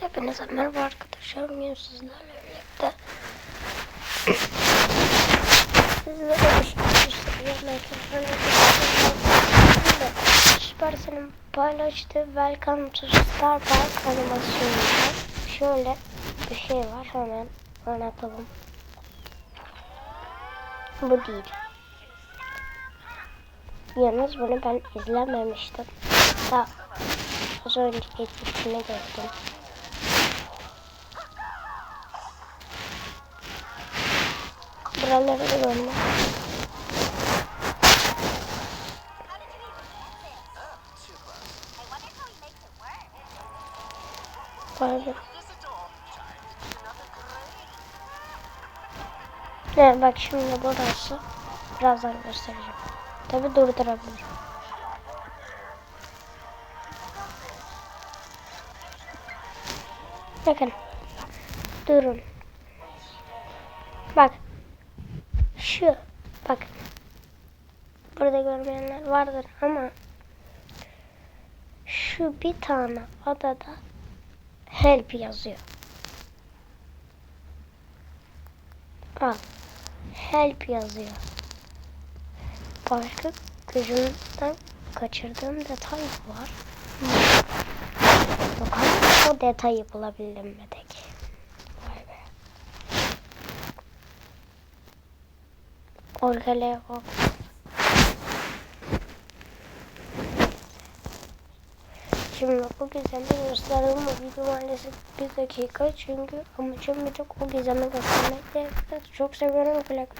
Hepinize merhaba arkadaşlar. Bugün sizlerle birlikte sizlere. Süpersen'in paylaştığı Welcome to Starbucks animasyonu var. Şöyle bir şey var. Hemen anlatalım. Bu değil. Yalnız bunu ben izlememiştim. Daha az önce etkisini gördüm. Buraları da görme. Pardon. Evet bak şimdi burası. Birazdan göstereceğim. Tabi durdurabilirim. Bakın. Durun. Bak. Şu. Bakın. Burada görmeyenler vardır ama şu bir tane adada help yazıyor. Al. Help yazıyor. Başka gözümden kaçırdığım detay var. Bakalım o detayı bulabildim mi Orgeleye bak. Şimdi bu gizemi gösterdim. Bu video maalesef bir dakika. Çünkü amacım bir tek o gizemi göstermek. Çok seviyorum Black